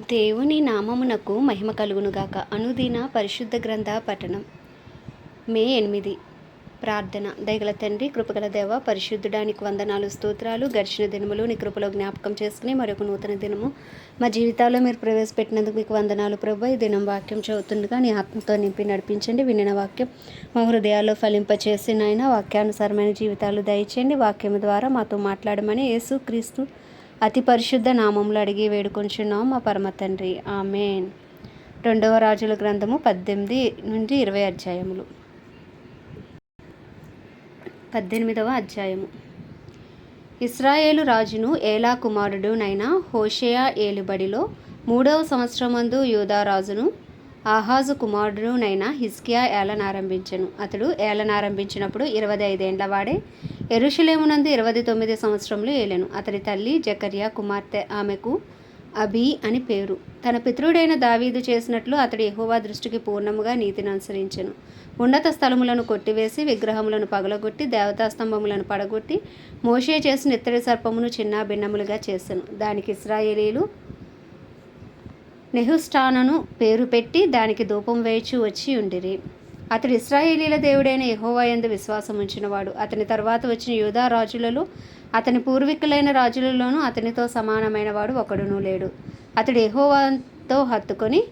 దేవుని నామమునకు మహిమ కలుగునుగాక. అనుదిన పరిశుద్ధ గ్రంథ పఠనం. మే ఎనిమిది. ప్రార్థన. దయగల తండ్రి కృపగల దేవ పరిశుద్ధుడానికి వందనాలు స్తోత్రాలు గడిచిన దినములు నీ కృపలో జ్ఞాపకం చేసుకుని మరొక నూతన దినము. మా జీవితాల్లో మీరు ప్రవేశపెట్టినందుకు మీకు వందనాలు ప్రభు. ఈ దినం వాక్యం చదువుతుండగా నీ ఆత్మతో నింపి నడిపించండి. వినిన వాక్యం మా హృదయాల్లో ఫలింపచేసి వాక్యానుసారమైన జీవితాలు దయచేయండి. వాక్యం ద్వారా మాతో మాట్లాడమని యేసు క్రీస్తు అతి పరిశుద్ధ నామంలో అడిగి వేడుకొంచున్నాం మా పరమ తండ్రి. ఆమెన్. రెండవ రాజుల గ్రంథము పద్దెనిమిది నుండి ఇరవై అధ్యాయములు. పద్దెనిమిదవ అధ్యాయము. ఇస్రాయేలు రాజును ఏలా కుమారుడునైన హోషేయా ఏలుబడిలో మూడవ సంవత్సరమందు యూదా రాజును ఆహాజు కుమారుడునైన హిస్కియా ఏలనారంభించను. అతడు ఏలనారంభించినప్పుడు ఇరవై ఐదేండ్ల వాడే ఎరుషులేమునందు ఇరవై తొమ్మిది సంవత్సరంలో ఏలెను. అతడి తల్లి జకర్యా కుమార్తె ఆమెకు అబీ అని పేరు. తన పితృడైన దావీదు చేసినట్లు అతడు ఎహోవా దృష్టికి పూర్ణముగా నీతిని అనుసరించెను. ఉన్నత స్థలములను కొట్టివేసి విగ్రహములను పగలగొట్టి దేవతా స్తంభములను పడగొట్టి మోషే చేసిన ఇత్తడి సర్పమును చిన్న భిన్నములుగా చేశాను దానికి ఇస్రాయేలీలు నెహుస్టానను పేరు పెట్టి దానికి ధూపం వేచి వచ్చి ఉండిరి. అతడు ఇస్రాయేలీల దేవుడైన యహోవాయందు విశ్వాసం ఉంచినవాడు. అతని తర్వాత వచ్చిన యూదా రాజులలో అతని పూర్వీకులైన రాజులలోనూ అతనితో సమానమైన వాడు ఒకడునూ లేడు. అతడు యహోవాతో హత్తుకొని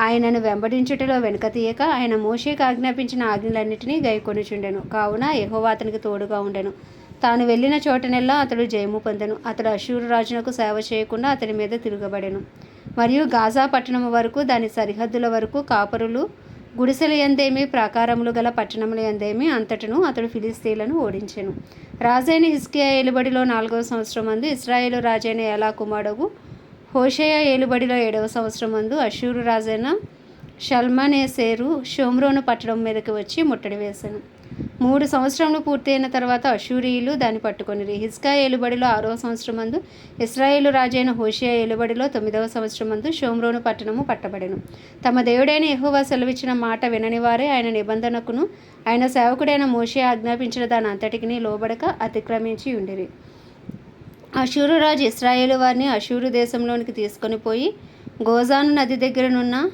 ఆయనను వెంబడించుటలో వెనుక తీయక ఆయన మోషేకి ఆజ్ఞాపించిన ఆజ్ఞలన్నింటినీ గైకొనుచుండెను. కావున యహోవా అతనికి తోడుగా ఉండెను. తాను వెళ్ళిన చోటనెల్లా అతడు జయము పొందెను. అతడు అశూరు రాజునకు సేవ చేయకుండా అతని మీద తిరగబడెను. మరియు గాజా పట్టణము వరకు దాని సరిహద్దుల వరకు కాపరులు గుడిసెలు ఎందేమి ప్రాకారములు గల పట్టణములు ఎందేమి అంతటను అతడు ఫిలిస్తీన్లను ఓడించెను. రాజైన హిస్కియా ఏలుబడిలో నాలుగవ సంవత్సరం మందు ఇస్రాయేలు రాజైన ఎలా కుమారుడు హోషేయ ఏలుబడిలో ఏడవ సంవత్సరం మందు అషూరు రాజైన షల్మనేసేరు షోమ్రోను పట్టణం మీదకి వచ్చి ముట్టడి వేశాను మూడు సంవత్సరములు పూర్తయిన తర్వాత అషూరియులు దాన్ని పట్టుకొనిరి. హిస్కా ఏలుబడిలో ఆరవ సంవత్సరం మందు ఇస్రాయేలు రాజైన హోషియా ఏలుబడిలో తొమ్మిదవ సంవత్సరం మందు షోమ్రోను పట్టణము పట్టబడెను. తమ దేవుడైన యెహోవా సెలవిచ్చిన మాట వినని వారే ఆయన నిబంధనకును ఆయన సేవకుడైన మోషే ఆజ్ఞాపించిన దాని అంతటికి లోబడక అతిక్రమించి ఉండిరి. అషూరు రాజు ఇస్రాయేలు వారిని అషూరు దేశంలోనికి తీసుకొని పోయి గోజాను నది దగ్గరనున్న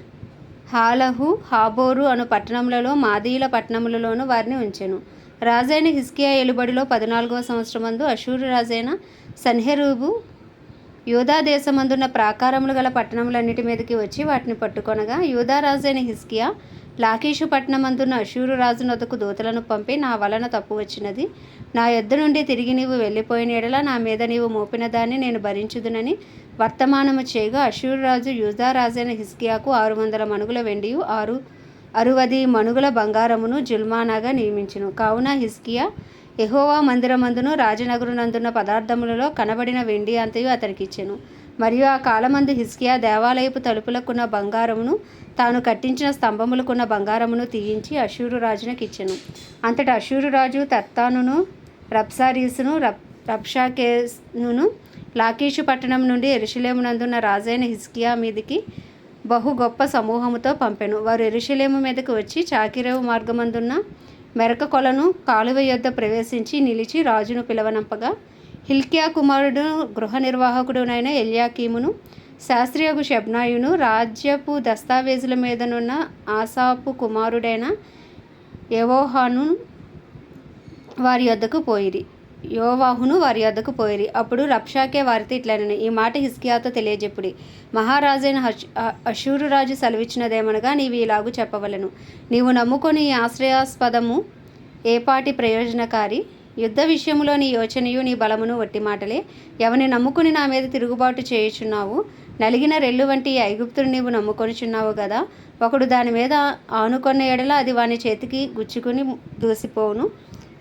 హాలహు హాబోరు అను పట్టణములలో మాదీయుల పట్టణములలోను వారిని ఉంచెను. రాజైన హిస్కియా ఏలుబడిలో పద్నాలుగవ సంవత్సరమందు అశూరు రాజైన సన్హెరూబు యూదా దేశమందున్న ప్రాకారములు గల పట్టణములన్నిటి మీదకి వచ్చి వాటిని పట్టుకొనగా యూదా రాజైన హిస్కియా లాకీషు పట్టణమందున్న అశూరు రాజు దూతలను పంపి నా వలన తప్పు వచ్చినది. నా యొద్ద నుండి తిరిగి నీవు వెళ్ళిపోయిన ఎడల నా మీద నీవు మోపిన దాన్ని నేను భరించుదునని వర్తమానము చేయగా అషూరు రాజు హిస్కియాకు ఆరు వందల మణుగుల వెండియు ఆరు అరువది మణుగుల బంగారమును జుల్మానాగా నియమించును. కావున హిస్కియా ఎహోవా మందిరమందును రాజనగరునందున్న పదార్థములలో కనబడిన వెండి అంతయు అతనికిచ్చెను. మరియు ఆ కాలమందు హిస్కియా దేవాలయపు తలుపులకున్న బంగారమును తాను కట్టించిన స్తంభములకున్న బంగారమును తీయించి అషూరు రాజునకు ఇచ్చెను అంతటా అషూరు రాజు తర్తానును రబ్సారీసును రబ్ రబ్షాకేనును లాకీషు పట్టణం నుండి ఎరుషులేమునందున్న రాజైన హిస్కియా మీదికి బహు గొప్ప సమూహముతో పంపెను. వారు ఎరుషులేము మీదకు వచ్చి చాకిరేవు మార్గమందున్న మెరక కొలను కాలువ యొద్ద ప్రవేశించి నిలిచి రాజును పిలవనంపగా హిల్కియా కుమారుడు గృహ నిర్వాహకుడునైన ఎల్యాకీమును శాస్త్రియకు షబ్నాయును రాజ్యపు దస్తావేజుల మీదనున్న ఆసాపు కుమారుడైన ఎవోహాను వారి యొద్దకు పోయిరి. యోవాహును వారి వద్దకు పోయిరి అప్పుడు రప్షాకే వారితో ఇట్లనని ఈ మాట హిస్కియాతో తెలియజెప్పుడి. మహారాజైన హష్ అషూరు రాజు సెలవిచ్చినదేమనగా నీవు ఇలాగూ చెప్పవలను. నీవు నమ్ముకొని ఈ ఆశ్రయాస్పదము ఏపాటి ప్రయోజనకారి? యుద్ధ విషయములో నీ యోచనయు నీ బలమును వట్టి మాటలే. ఎవని నమ్ముకుని నా మీద తిరుగుబాటు చేయుచున్నావు? నలిగిన రెల్లు వంటి ఈ ఐగుప్తుని నీవు నమ్ముకొనిచున్నావు కదా ఒకడు దాని మీద ఆనుకొన్న ఎడల అది వాని చేతికి గుచ్చుకుని దూసిపోవును.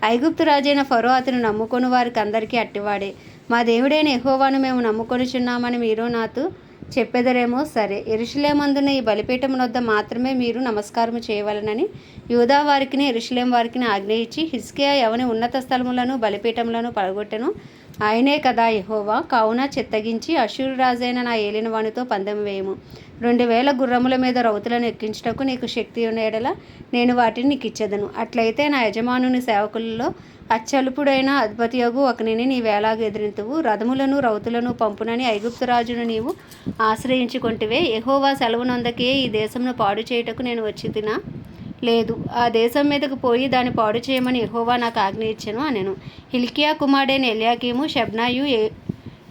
ఐగుప్తు రాజైన ఫరో అతను నమ్ముకొని వారికి అందరికీ అట్టివాడే. మా దేవుడైన ఎహోవాను మేము నమ్ముకొనిచున్నామని మీరు నాతో చెప్పెదరేమో సరే. ఎరుషులేమందున ఈ బలిపీఠం వద్ద మాత్రమే మీరు నమస్కారం చేయవలనని యూదా వారికి ఎరుషులేం వారికి ఆజ్ఞయించి హిస్కియా ఎవని ఉన్నత స్థలములను బలిపీఠములను పడగొట్టెను. ఆయనే కదా యహోవా. కావున చిత్తగించి అశూరురాజైన నా ఏలినవానితో పందెం వేయము. రెండు వేల గుర్రముల మీద రౌతులను ఎక్కించుటకు నీకు శక్తి ఉన్న నేను వాటిని నీకు ఇచ్చేదను. అట్లయితే నా యజమానుని సేవకులలో అచ్చలుపుడైన అధిపతియగు ఒకనిని నీవేలాగ ఎదిరింతువు. రథములను రౌతులను పంపునని ఐగుప్తురాజును నీవు ఆశ్రయించుకుంటువే. ఎహోవా సెలవునందకే ఈ దేశమును పాడు చేయుటకు నేను వచ్చి తినా లేదు. ఆ దేశం మీదకు పోయి దాన్ని పాడు చేయమని ఎహోవా నాకు ఆజ్ఞ ఇచ్చెను అనెను. హిల్కియా కుమారుడైన ఎల్యాకీము షబ్నాయు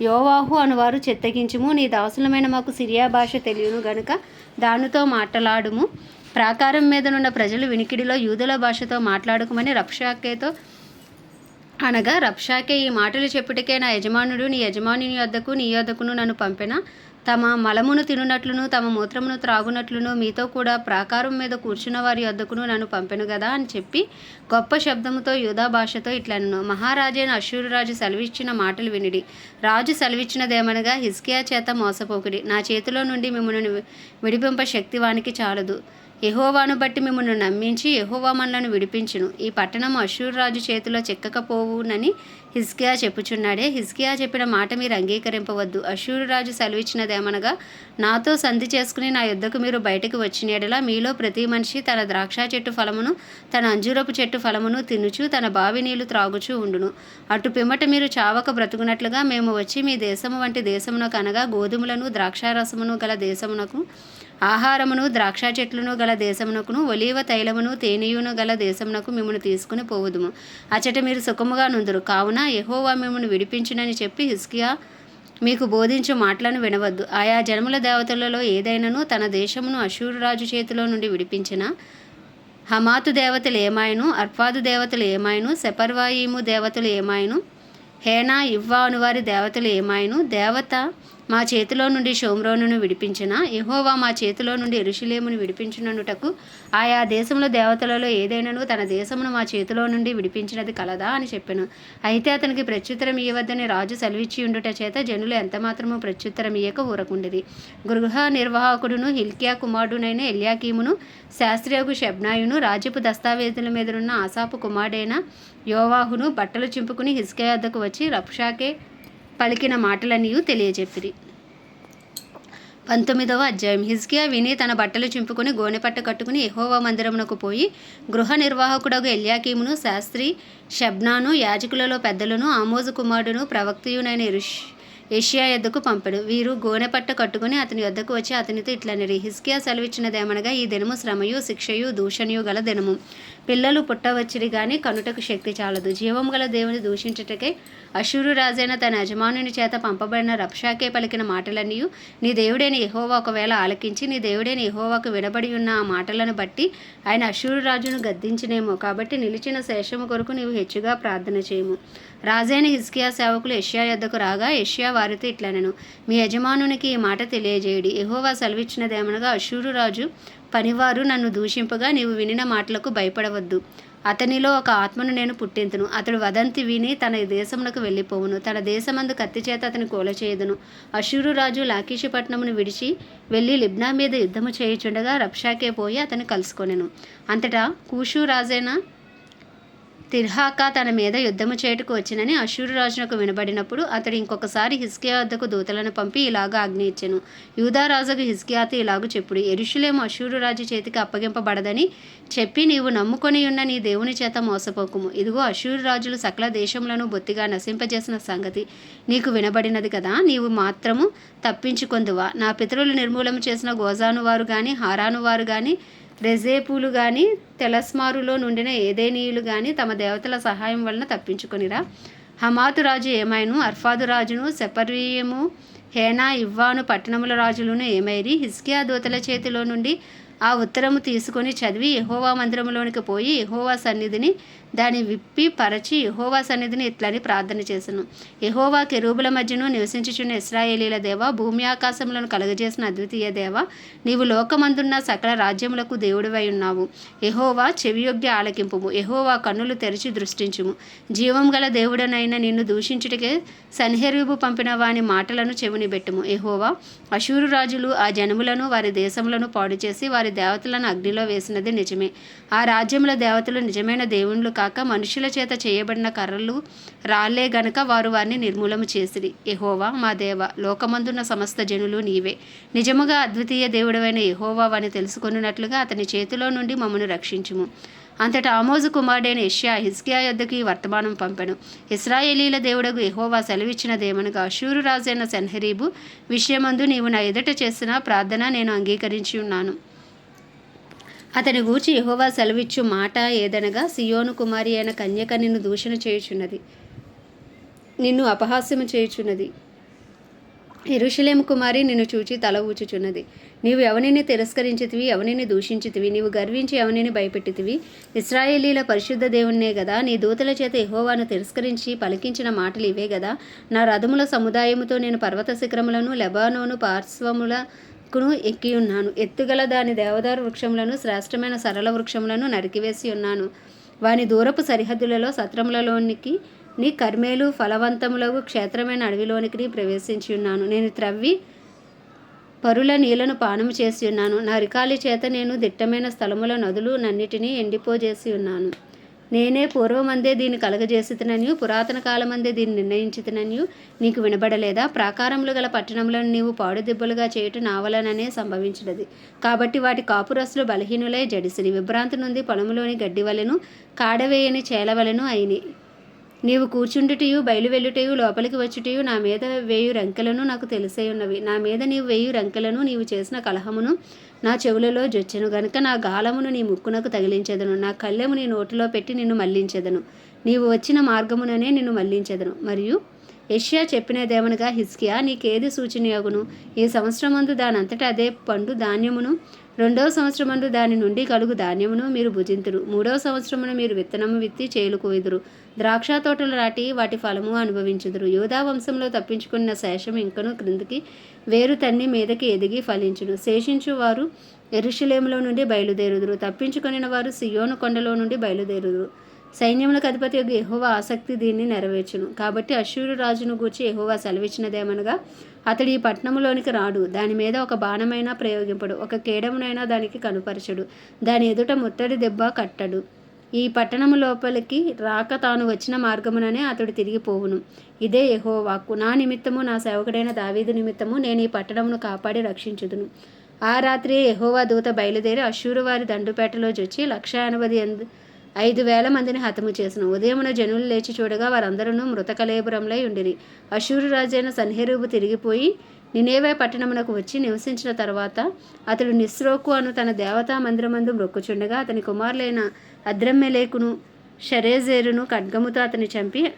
యోవాహు అనువారు చెత్తగించుము. నీ దాసులమైన మాకు సిరియా భాష తెలియను గనుక దానితో మాట్లాడుము. ప్రాకారం మీదనున్న ప్రజలు వినికిడిలో యూదుల భాషతో మాట్లాడుకోమని రప్షాకేతో అనగా రబ్షాకే ఈ మాటలు చెప్పుటకే నా యజమానుడు నీ యజమానుని యొద్దకు నీ యొద్దకును నన్ను పంపిన? తమ మలమును తినునట్లును తమ మూత్రమును త్రాగునట్లును మీతో కూడా ప్రాకారం మీద కూర్చున్న వారి వద్దకును నన్ను పంపెను కదా అని చెప్పి గొప్ప శబ్దముతో యూదా భాషతో ఇట్లనను. మహారాజైన అశ్షూరు రాజు సెలవిచ్చిన మాటలు వినిడి రాజు సెలవిచ్చినదేమనగా హిస్కియా చేత మోసపోకుడి నా చేతిలో నుండి మిమ్మల్ని విడిపింప శక్తి వానికి చాలదు. యహోవాను బట్టి మిమ్మల్ని నమ్మించి యహోవా మనలను విడిపించును. ఈ పట్టణం అషూర్ రాజు చేతిలో చిక్కకపోవునని హిజ్కియా చెప్పుచున్నాడే. హిజ్కియా చెప్పిన మాట మీరు అంగీకరింపవద్దు. అశూరురాజు సెలవిచ్చినదేమనగా నాతో సంధి చేసుకుని నా యుద్ధకు మీరు బయటకు వచ్చిన ఎడలా మీలో ప్రతి మనిషి తన ద్రాక్ష చెట్టు ఫలమును తన అంజూరపు చెట్టు ఫలమును తినుచు తన బావి నీళ్ళు త్రాగుచూ ఉండును. అటు పిమ్మట మీరు చావక బ్రతుకున్నట్లుగా మేము వచ్చి మీ దేశము వంటి దేశమునకు అనగా గోధుమలను ద్రాక్షారసమును గల దేశమునకు ఆహారమును ద్రాక్ష చెట్లను గల దేశమునకును ఒలీవ తైలమును తేనెయును గల దేశమునకు మిమ్మను తీసుకుని పోవుదుము. అచట మీరు సుఖముగా నుందురు. కావున ఎహోవా మిమ్మను విడిపించునని చెప్పి హిస్కియా మీకు బోధించు మాటలను వినవద్దు. ఆయా జనముల దేవతలలో ఏదైనను తన దేశమును అశూరురాజు చేతిలో నుండి విడిపించిన హమాతు దేవతలు ఏమాయను అర్పాదు దేవతలు ఏమాయను సెపర్వాయిము దేవతలు ఏమాయను హేనా ఇవ్వా అనువారి దేవతలు ఏమాయను దేవత మా చేతిలో నుండి షోమ్రోనును విడిపించిన యెహోవా మా చేతిలో నుండి ఎరుషులేమును విడిపించినటకు ఆయా దేశంలో దేవతలలో ఏదైనాను తన దేశమును మా చేతిలో నుండి విడిపించినది కలదా అని చెప్పాను. అయితే అతనికి ప్రత్యుత్తరం ఇవ్వద్దని రాజు సెలవిచ్చి ఉండుట చేత జనులు ఎంతమాత్రము ప్రత్యుత్తరం ఇయ్యక ఊరకుండేది. గృహ నిర్వాహకుడును హిల్కియా కుమారుడునైన ఎల్యాకీమును శాస్త్రియకు షబ్నాయును రాజ్యపు దస్తావేజుల మీదనున్న ఆసాపు కుమారుడైన యోవాహును బట్టలు చింపుకుని హిస్కే వద్దకు వచ్చి రప్షాకే పలికిన మాటలన్నీ తెలియజెప్పిరి. పంతొమ్మిదవ అధ్యాయం. హిజ్కియా విని తన బట్టలు చింపుకుని గోనెపట్ట కట్టుకుని ఎహోవా మందిరమునకు పోయి గృహ నిర్వాహకుడగు ఎల్యాకీమును శాస్త్రి షబ్నాను యాజకులలో పెద్దలను ఆమోజు కుమారుడును ప్రవక్తయునైన ఇరుష్ ఏషియా యొద్దకు పంపడు. వీరు గోనెపట్ట కట్టుకుని అతని యొద్దకు వచ్చి అతనితో ఇట్లనిరి. హిస్కియా సెలవిచ్చినదేమనగా ఈ దినము శ్రమయు శిక్షయు దూషణయు గల దినము. పిల్లలు పుట్టవచ్చిరి గాని కనుటకు శక్తి చాలదు. జీవం గల దేవుని దూషించుటకై అశూరు రాజైన తన యజమానుని చేత పంపబడిన రప్షాకే పలికిన మాటలన్నీ నీ దేవుడైన ఎహోవా ఒకవేళ ఆలకించి నీ దేవుడైన ఎహోవాకు వినబడి ఉన్న ఆ మాటలను బట్టి ఆయన అశూరు రాజును గద్దించినేమో. కాబట్టి నిలిచిన శేషము కొరకు నీవు హెచ్చుగా ప్రార్థన చేయము. రాజైన హిస్కియా సేవకులు యెషయా యొద్దకు రాగా యెషయా వారితో ఇట్లనను. మీ యజమానునికి ఈ మాట తెలియజేయుడి. ఎహోవా సెలవిచ్చినదేమనగా అశూరు రాజు పనివారు నన్ను దూషింపగా నీవు వినిన మాటలకు భయపడవద్దు. అతనిలో ఒక ఆత్మను నేను పుట్టింతును. అతడు వదంతి విని తన దేశమునకు వెళ్ళిపోవును. తన దేశమందు కత్తి చేత అతని కూలచేయుదును అశూరు రాజు లాకేశపట్నమును పట్టణమును విడిచి వెళ్ళి లిబ్నా మీద యుద్ధము చేయుచుండగా రప్షాకే పోయి అతను కలుసుకొనెను. అంతటా కూషు రాజైన తిర్హాక తన మీద యుద్ధము చేయుటకు వచ్చినని అశూరు రాజునకు వినబడినప్పుడు అతడు ఇంకొకసారి హిస్కియా వద్దకు దూతలను పంపి ఇలాగ ఆజ్ఞ ఇచ్చెను యూదా రాజుకు హిస్కియాతో ఇలాగ చెప్పుడు ఎరుషులేము అశూరు రాజు చేతికి అప్పగింపబడదని చెప్పి నీవు నమ్ముకొని ఉన్న నీ దేవుని చేత మోసపోకుము. ఇదిగో అశూరు రాజులు సకల దేశములను బొత్తిగా నశింపజేసిన సంగతి నీకు వినబడినది కదా నీవు మాత్రము తప్పించుకొందువా. నా పితరులు నిర్మూలన చేసిన గోజాను వారు కానీ హారాను వారు కానీ రెజేపులు కానీ తెలస్మారులో నుండిన ఏదేనీయులు కానీ తమ దేవతల సహాయం వలన తప్పించుకొనిరా. హమాతు రాజు ఏమైను? అర్ఫాదు రాజును సెపర్వీయము హేనా ఇవ్వాను పట్టణముల రాజులను ఏమైరి? హిస్కియా దూతల చేతిలో నుండి ఆ ఉత్తరము తీసుకొని చదివి యెహోవా మందిరంలోనికి పోయి యెహోవా సన్నిధిని దాన్ని విప్పి పరచి యహోవా సన్నిధిని ఇట్లని ప్రార్థన చేశాను యహోవా కెరూబుల మధ్యను నివసించుచున్న ఇస్రాయేలీల దేవ భూమి ఆకాశములను కలుగజేసిన అద్వితీయ దేవ నీవు లోకమందున్న సకల రాజ్యములకు దేవుడివై ఉన్నావు. యహోవా చెవియొగ్గి ఆలకింపుము. యహోవా కన్నులు తెరిచి దృష్టించుము. జీవం గల దేవుడనైన నిన్ను దూషించుటకే సన్హెరీబు పంపిన వాని మాటలను చెవిని పెట్టుము. యెహోవా అశూరు రాజులు ఆ జనములను వారి దేశములను పాడు చేసి వారి దేవతలను అగ్నిలో వేసినది నిజమే. ఆ రాజ్యముల దేవతలు నిజమైన దేవుళ్ళు కాక మనుషుల చేత చేయబడిన కర్రలు రాళ్ళే గనక వారు వారిని నిర్మూలము చేసిరి. ఎహోవా మా దేవ లోకమందున్న సమస్త జనులు నీవే. నిజముగా అద్వితీయ దేవుడవైన ఎహోవా అని తెలుసుకొనున్నట్లుగా అతని చేతిలో నుండి మమ్మను రక్షించుము. అంతటా ఆమోజు కుమారుడైన యెషయా హిజ్కియా యొద్దకు ఈ వర్తమానం పంపెను. ఇస్రాయేలీల దేవుడకు యెహోవా సెలవిచ్చినదేమనగా అషూరు రాజైన సెన్హెరీబు విషయమందు నీవు నా ఎదుట చేసిన ప్రార్థన నేను అంగీకరించి ఉన్నాను. అతని గూర్చి యహోవా సెలవిచ్చు మాట ఏదనగా సియోను కుమారి అయిన కన్యక నిన్ను దూషణ చేయుచున్నది. నిన్ను అపహాస్యము చేయుచున్నది. ఎరుషలేము కుమారి నిన్ను చూచి తల ఊచుచున్నది. నీవు ఎవనిని తిరస్కరించితివి ఎవనిని దూషించితివి నీవు గర్వించి ఎవనిని భయపెట్టితివి? ఇస్రాయేలీల పరిశుద్ధ దేవుణ్ణే కదా నీ దూతల చేత ఎహోవాను తిరస్కరించి పలికించిన మాటలు ఇవే కదా నా రథముల సముదాయముతో నేను పర్వత శిఖరములను లెబానోను ఎక్కును ఎక్కి ఉన్నాను. ఎత్తుగల దాని దేవదారు వృక్షములను శ్రేష్టమైన సరళ వృక్షములను నరికివేసి ఉన్నాను. వాని దూరపు సరిహద్దులలో సత్రములలోనికి నీ కర్మేలు ఫలవంతములకు క్షేత్రమైన అడవిలోనికి నీ ప్రవేశించి ఉన్నాను. నేను త్రవ్వి పరుల నీళ్ళను పానము చేసి ఉన్నాను. నా రికాలి చేత నేను దిట్టమైన స్థలముల నదులు నన్నిటినీ ఎండిపోజేసి ఉన్నాను. నేనే పూర్వమందే దీన్ని కలగజేసితననియు పురాతన కాలమందే దీన్ని నిర్ణయించితననియు నీకు వినబడలేదా? ప్రాకారములు గల పట్టణములను నీవు పాడుదిబ్బలుగా చేయుట నావలననే సంభవించినది కాబట్టి వాటి కాపురస్సులు బలహీనులై జడిసిని విభ్రాంతి నుండి పొలములోని గడ్డి వలెను కాడవేయని చేలవలను అయిని. నీవు కూర్చుండుటయు బయలువెళ్ళుటయు లోపలికి వచ్చుటయు నా మీద వేయు రంకెలను నాకు తెలిసే ఉన్నవి. నా మీద నీవు వేయు రంకెలను నీవు చేసిన కలహమును నా చెవులలో జొచ్చెను గనుక నా గాలమును నీ ముక్కునకు తగిలించెదను. నా కళ్ళెము నీ నోటిలో పెట్టి నిన్ను మళ్ళించెదను నీవు వచ్చిన మార్గముననే నిన్ను మళ్ళించెదను మరియు యెషయా చెప్పినదేమనగా హిస్కియా నీకేది సూచనయగును? ఈ సంవత్సరమందు దానంతటా అదే పండు ధాన్యమును రెండవ సంవత్సరమందు దాని నుండి కలుగు ధాన్యమును మీరు భుజింతురు. మూడవ సంవత్సరమును మీరు విత్తనము విత్తి చేలుకోయుదురు ద్రాక్ష తోటలు నాటి వాటి ఫలము అనుభవించుదురు. యోధా వంశంలో తప్పించుకున్న శేషం ఇంకను క్రిందికి వేరు తన్ని మీదకి ఎదిగి ఫలించును. శేషించు వారు ఎరుషులేములో నుండి బయలుదేరుదురు. తప్పించుకునిన వారు సియోను కొండలో నుండి బయలుదేరుదురు. సైన్యములకు అధిపతి యొక్క ఎహోవా ఆసక్తి దీన్ని నెరవేర్చును. కాబట్టి అశ్వరు రాజును గూర్చి ఎహోవా సెలవిచ్చినదేమనగా అతడు ఈ పట్టణములోనికి రాడు. దాని మీద ఒక బాణమైనా ప్రయోగింపడు. ఒక కేడమునైనా దానికి కనుపరచడు. దాని ఎదుట ముట్టడి దెబ్బ కట్టడు. ఈ పట్టణము లోపలికి రాక తాను వచ్చిన మార్గముననే అతడు తిరిగిపోవును ఇదే యెహోవా వాక్కు నా నిమిత్తము నా సేవకుడైన దావీదు నిమిత్తము నేను ఈ పట్టణమును కాపాడి రక్షించుదును. ఆ రాత్రి ఎహోవా దూత బయలుదేరి అశ్షూరు వారి దండుపేటలో జొచ్చి లక్ష ఎనభై ఎందు ఐదు వేల మందిని హతము చేసిన ఉదయమున జనులు లేచి చూడగా వారందరూ మృతకలేబురంలై ఉండిరి. అశూరు రాజైన సన్హెరూబు తిరిగిపోయి నినేవే పట్టణమునకు వచ్చి నివసించిన తర్వాత అతడు నిస్రోకు అను తన దేవతా మందిరమందు మొక్కుచుండగా అతని కుమారులైన అద్రమ్మెలేకును షరేజేరును ఖడ్గముతో అతని చంపి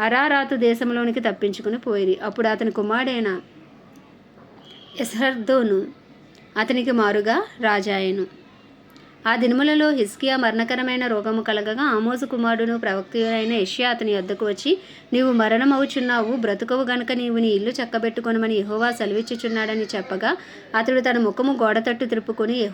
అరారాతు దేశంలోనికి తప్పించుకుని పోయిరి. అప్పుడు అతని కుమారుడైన ఎస్హర్దోను అతనికి మారుగా రాజాయను. ఆ దినములలో హిస్కియా మరణకరమైన రోగము కలగగా ఆమోసు కుమారుడును ప్రవక్తుడైన అయిన అతని వద్దకు వచ్చి నీవు మరణమవుచున్నావు బ్రతుకవు గనుక నీవు నీ ఇల్లు చక్కబెట్టుకొనమని ఎహోవా సెలవిచ్చుచున్నాడని చెప్పగా అతడు తన ముఖము గోడతట్టు తిరుపుకొని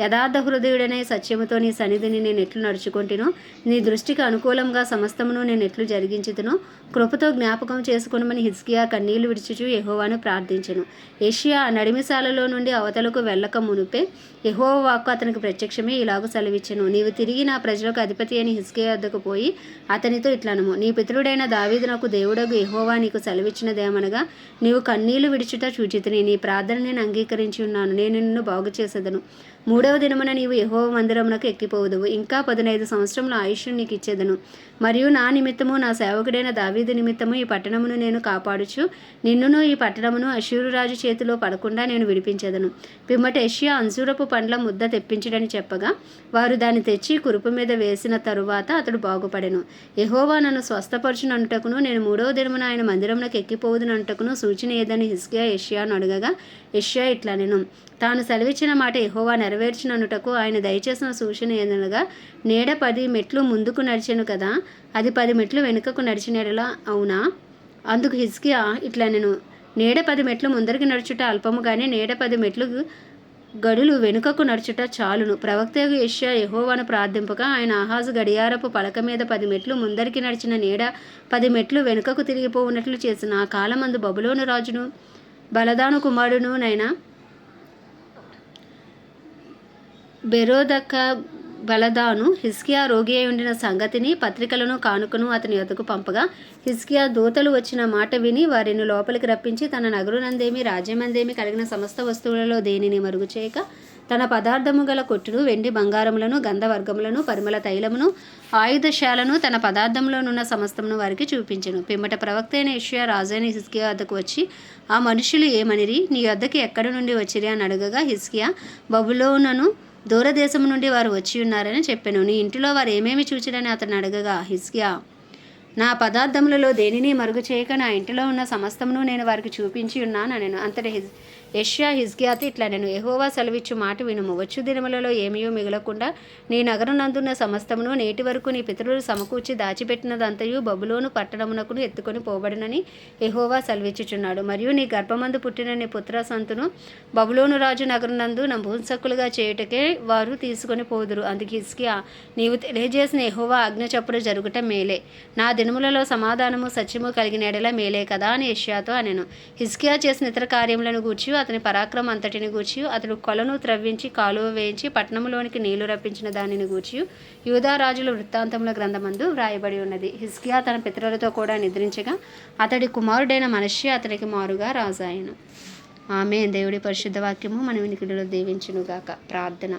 యథార్థ హృదయుడనే సత్యముతో నీ సన్నిధిని నేను ఎట్లు నడుచుకుంటును నీ దృష్టికి అనుకూలంగా సమస్తమును నేను ఎట్లు జరిగించుతును కృపతో జ్ఞాపకం చేసుకునమని హిస్కియా కన్నీళ్ళు విడిచుచు ఎహోవాను ప్రార్థించను. ఏషియా నడిమిశాలలో నుండి అవతలకు వెళ్ళక మునుపే ఎహోవాకు అతనికి ప్రత్యక్ష ప్రత్యక్షమే ఇలాగ సెలవిచ్చెను. నీవు తిరిగి నా ప్రజలకు అధిపతి అని హిస్కియా వద్దకు పోయి అతనితో ఇట్లనము. నీ పితరుడైన దావీదు నాకు దేవుడగు ఎహోవా నీకు సెలవిచ్చినదేమనగా నీవు కన్నీళ్ళు విడిచుట చూచితిని. నీ ప్రార్థన నేను అంగీకరించి ఉన్నాను. నేను నిన్ను బాగు చేసేదను మూడవ దినమున నీవు యెహోవ మందిరమునకు ఎక్కిపోవుదువు. ఇంకా పదునైదు సంవత్సరముల ఆయుష్ నీకు ఇచ్చేదను. మరియు నా నిమిత్తము నా సేవకుడైన దావీదు నిమిత్తము ఈ పట్టణమును నేను కాపాడుచు నిన్నును ఈ పట్టణమును అశూరురాజు చేతిలో పడకుండా నేను విడిపించేదను. పిమ్మట ఎషియా అంజూరపు పండ్ల ముద్ద తెప్పించడని చెప్పగా వారు దాన్ని తెచ్చి కురుపు మీద వేసిన తరువాత అతడు బాగుపడెను. ఎహోవా నన్ను స్వస్థపరచునంటకును నేను మూడవ దినమున ఆయన మందిరమునకు ఎక్కిపోవుదునంటకును సూచన ఏదని హిస్కియా యెషయాను అడగగా యెషయా ఇట్లా నేను తాను సెలవిచ్చిన మాట ఎహోవా నెరవేర్చిననుటకు ఆయన దయచేసిన సూచన ఏదనగా నీడ పది మెట్లు ముందుకు నడిచెను కదా అది పది మెట్లు వెనుకకు నడిచినలా అవునా? అందుకు హిజ్కియా ఇట్లా నేను నీడ పది మెట్లు ముందరికి నడుచుట అల్పముగానే నీడ పది మెట్లు గడులు వెనుకకు నడుచుట చాలును. ప్రవక్త యెషయా యహోవాను ప్రార్థింపగా ఆయన ఆహాజు గడియారపు పలక మీద పది మెట్లు ముందరికి నడిచిన నీడ పది మెట్లు వెనుకకు తిరిగిపోవున్నట్లు చేసిన ఆ కాలమందు బబులోను రాజును బలదాను కుమారుడును నైనా బెరోదక బలదాను హిస్కియా రోగి అయి ఉండిన సంగతిని పత్రికలను కానుకను అతని యొద్దకు పంపగా హిస్కియా దూతలు వచ్చిన మాట విని వారిని లోపలికి రప్పించి తన నగరునందేమి రాజ్యమందేమి కలిగిన సమస్త వస్తువులలో దేనిని మరుగు చేయక తన పదార్థము గల కొట్టును వెండి బంగారములను గంధవర్గములను పరిమళ తైలమును ఆయుధశాలను తన పదార్థంలోనున్న సమస్తమును వారికి చూపించను. పిమ్మట ప్రవక్త అయిన ఇషియా రాజైన హిస్కియా వద్దకు వచ్చి ఆ మనుషులు ఏమనిరి? నీ వద్దకి ఎక్కడి నుండి వచ్చిరి? అని అడగగా హిస్కియా బబులోనను దూరదేశం నుండి వారు వచ్చి ఉన్నారని చెప్పాను. నీ ఇంటిలో వారు ఏమేమి చూచిరని అతను అడగగా హిస్కియా నా పదార్థములలో దేనిని మరుగు చేయక నా ఇంటిలో ఉన్న సమస్తమును నేను వారికి చూపించి ఉన్నాను నేను అంతటి హిజ్ యష్యా హిజ్గియాతి ఇట్లా నేను ఎహోవా సెలవిచ్చు మాట వినుము వచ్చు దినములలో ఏమీయో మిగలకుండా నీ నగరం నందున్న సమస్తమును నేటి వరకు నీ పితరులు సమకూర్చి దాచిపెట్టినదంతయు బబులోను పట్టణమునకును ఎత్తుకొని పోబడినని ఎహోవా సెలవిచ్చుచున్నాడు. మరియు నీ గర్భమందు పుట్టిన నీ పుత్ర సంతును బబులోను రాజు నగరం నందు నభూంసకులుగా చేయుటకే వారు తీసుకొని పోదురు. అందుకు హిస్కియా నీవు తెలియజేసిన ఎహోవా ఆజ్ఞ చప్పుడు జరుగుట మేలే. నా దినములలో సమాధానము సత్యము కలిగిన ఎడల మేలే కదా అని యష్యాతో అనెను. హిస్కియా చేసిన ఇతర కార్యములను గూర్చి అతని పరాక్రమం అంతటిని గూర్చి అతడు కొలను త్రవ్వించి కాలువ వేయించి పట్టణంలోనికి నీళ్ళు రప్పించిన దానిని గూర్చి యూదా రాజుల వృత్తాంతముల గ్రంథమందు వ్రాయబడి ఉన్నది. హిస్కియా తన పితరులతో కూడా నిద్రించగా అతడి కుమారుడైన మనిషి అతనికి మారుగా రాజాయను. ఆమె దేవుడి పరిశుద్ధ వాక్యము మన వినికిడిలో దీవించునుగాక. ప్రార్థన.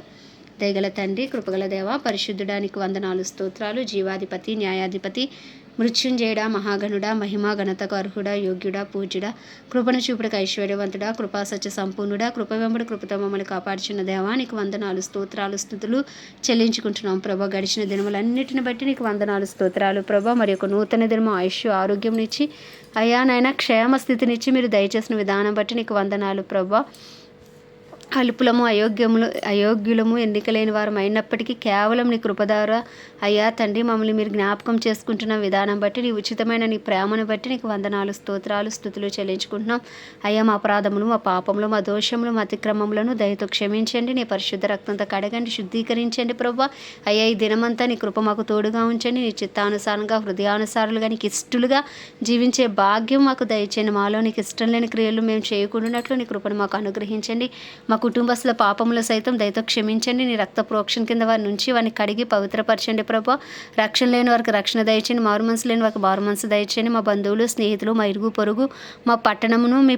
దయగల తండ్రి కృపగల దేవ పరిశుద్ధుడానికి వందనాలు స్తోత్రాలు జీవాధిపతి న్యాయాధిపతి మృత్యుంజయుడా మహాగణుడా మహిమా ఘనతకు అర్హుడా యోగ్యుడా పూజ్యుడా కృపను చూపుడుకు ఐశ్వర్యవంతుడా కృపా సత్య సంపూర్ణుడా కృప వెంబడి కృపతో మమ్మల్ని కాపాడుచున్న దేవా నీకు వందనాలు స్తోత్రాలు స్థుతులు చెల్లించుకుంటున్నాం ప్రభా. గడిచిన దినములన్నిటిని బట్టి నీకు వందనాలు స్తోత్రాలు ప్రభా. మరి ఒక నూతన దినము ఆయుష్ ఆరోగ్యం ఇచ్చి అయ్యా నాయన క్షేమ స్థితినిచ్చి మీరు దయచేసిన విధానం బట్టి నీకు వందనాలు ప్రభా. అల్పులము అయోగ్యములు అయోగ్యులము ఎన్నికలేని వారం అయినప్పటికీ కేవలం నీ కృపదార అయ్యా తండ్రి మమ్మల్ని మీరు జ్ఞాపకం చేసుకుంటున్న విధానం బట్టి నీ ఉచితమైన నీ ప్రేమను బట్టి నీకు వందనాలు స్తోత్రాలు స్థుతులు చెల్లించుకుంటున్నాం. అయ్యా మా అపరాధములు మా పాపములు మా దోషములు మా అతిక్రమములను దయతో క్షమించండి. నీ పరిశుద్ధ రక్తంతో కడగండి శుద్ధీకరించండి ప్రభు అయ్యా ఈ దినమంతా నీ కృప మాకు తోడుగా ఉంచండి. నీ చిత్తానుసారంగా హృదయానుసారులుగా నీకు ఇష్టలుగా జీవించే భాగ్యం మాకు దయచేయండి. మాలో నీకు ఇష్టం లేని క్రియలు మేము చేయకుండాట్లు నీ కృపను మాకు అనుగ్రహించండి. మా మా కుటుంబస్తుల పాపములు సైతం దయతో క్షమించండి. నీ రక్త ప్రోక్షణ కింద వారి నుంచి వారిని కడిగి పవిత్రపరచండి ప్రభా. రక్షణ లేని వారికి రక్షణ దయచేయండి. మారు మనసు లేని వారికి మారు మనసు దయచేయండి. మా బంధువులు స్నేహితులు మా ఇరుగు పొరుగు మా పట్టణమును మీ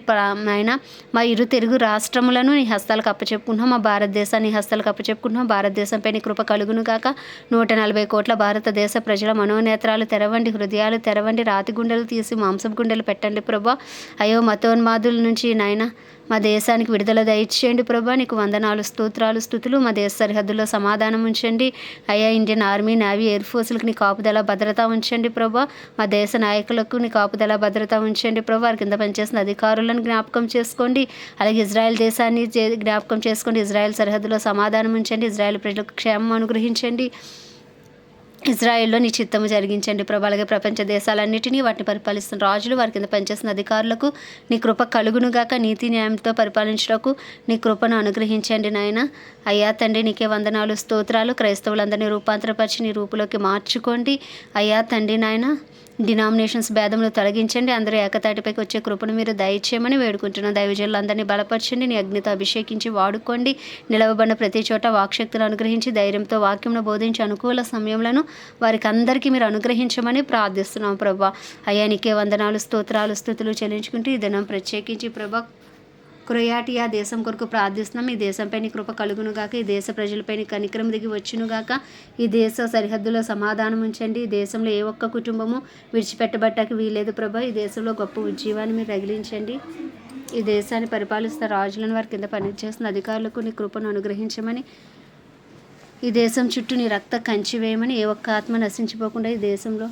ఆయన మా ఇరు తెలుగు రాష్ట్రములను నీ హస్తాలకు అప్పచెప్పుకుంటున్నాం. మా భారతదేశాన్ని నీ హస్తాలకు అప్పచెప్పుకుంటున్నాం. భారతదేశంపై నీ కృప కలుగును కాక నూట నలభై కోట్ల భారతదేశ ప్రజల మనోనేత్రాలు తెరవండి. హృదయాలు తెరవండి. రాతి గుండెలు తీసి మాంసపు గుండెలు పెట్టండి ప్రభా. అయ్యో మతోన్మాదుల నుంచి నాయన మా దేశానికి విడుదల దయచేయండి ప్రభా. నీకు వందనాలు స్తోత్రాలు స్థుతులు. మా దేశ సరిహద్దుల్లో సమాధానం ఉంచండి. అయ్యా ఇండియన్ ఆర్మీ నేవీ ఎయిర్ ఫోర్స్లకు నీ కాపుదల భద్రత ఉంచండి ప్రభా. మా దేశ నాయకులకు నీ కాపుదల భద్రత ఉంచండి ప్రభా. వారి కింద పనిచేసిన అధికారులను జ్ఞాపకం చేసుకోండి. అలాగే ఇజ్రాయెల్ దేశాన్ని జ్ఞాపకం చేసుకోండి. ఇజ్రాయెల్ సరిహద్దులో సమాధానం ఉంచండి. ఇజ్రాయెల్ ప్రజలకు క్షేమం అనుగ్రహించండి. ఇజ్రాయెల్లో నీ చిత్తము జరిగించండి. ప్రభు అలాగే ప్రపంచ దేశాలన్నింటినీ వాటిని పరిపాలిస్తున్న రాజులు వారి కింద పనిచేస్తున్న అధికారులకు నీ కృప కలుగునుగాక నీతి న్యాయంతో పరిపాలించడానికి నీ కృపను అనుగ్రహించండి నాయన. అయ్యా తండ్రి నీకే వందనాలు స్తోత్రాలు. క్రైస్తవులందరినీ రూపాంతరపరిచి నీ రూపులోకి మార్చుకోండి. అయ్యా తండ్రి నాయన డినామినేషన్స్ భేదములు తొలగించండి. అందరూ ఏకతాటిపైకి వచ్చే కృపను మీరు దయచేయమని వేడుకుంటున్నాం దైవజనులందరినీ బలపరచండి. నీ అగ్నితో అభిషేకించి వాడుకోండి. నిలవబడిన ప్రతి చోట వాక్శక్తులు అనుగ్రహించి ధైర్యంతో వాక్యంను బోధించి అనుకూల సమయంలో వారికి అందరికీ మీరు అనుగ్రహించమని ప్రార్థిస్తున్నాం ప్రభా. అయ్యానికే వందనాలు స్తోత్రాలు స్థుతులు చెల్లించుకుంటూ ఈ దినం ప్రత్యేకించి ప్రభా క్రొయాటియా దేశం కొరకు ప్రార్థిస్తున్నాం. ఈ దేశంపై నీ కృప కలుగును గాక. ఈ దేశ ప్రజలపై నీ దిగి వచ్చును గాక. ఈ దేశ సరిహద్దులో సమాధానం ఉంచండి. ఈ దేశంలో ఏ ఒక్క కుటుంబము విడిచిపెట్టబట్టకి వీలేదు ప్రభా. ఈ దేశంలో గొప్ప ఉజ్జీవాన్ని మీరు రగిలించండి. ఈ దేశాన్ని పరిపాలిస్తున్న రాజులను వారి కింద పనిచేస్తున్న అధికారులకు నీ కృపను అనుగ్రహించమని ఈ దేశం చుట్టూ నీ రక్త కంచి వేయమని ఏ ఒక్క ఆత్మ నశించిపోకుండా ఈ దేశంలో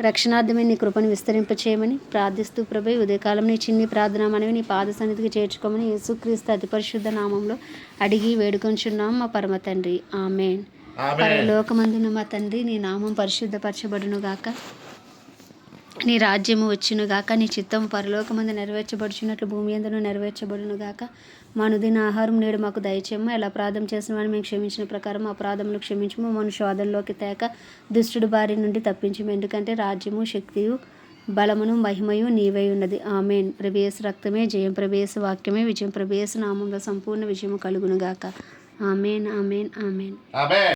రక్షణార్థమే నీ కృపను విస్తరింపచేయమని ప్రార్థిస్తూ ప్రభు ఉదయకాలం నీ చిన్ని ప్రార్థన మనవి నీ పాద సన్నిధికి చేర్చుకోమని యేసుక్రీస్తు అతి పరిశుద్ధ నామంలో అడిగి వేడుకొంచున్నాం మా పరమ తండ్రి. ఆమెన్. పరలోకమందున మా తండ్రి నీ నామం పరిశుద్ధపరచబడును గాక నీ రాజ్యము వచ్చును గాక నీ చిత్తం పరలోకమందు నెరవేర్చబడుచున్నట్లు భూమి ఎందును నెరవేర్చబడును గాక. మా అనుదిన ఆహారం నేడు మాకు దయచేయము. ఎలా అపరాధం చేసిన వాడిని మేము క్షమించిన ప్రకారం అపరాధములు క్షమించము. మన శోధనలోకి తేక దుష్టుడు బారి నుండి తప్పించము. ఎందుకంటే రాజ్యము శక్తియు బలమును మహిమయు నీవై ఉన్నది. ఆమెన్. ప్రవేశ రక్తమే జయం ప్రవేశ వాక్యమే విజయం ప్రవేశ నామంలో సంపూర్ణ విజయము కలుగును గాక. Amen amen. ఆమెన్.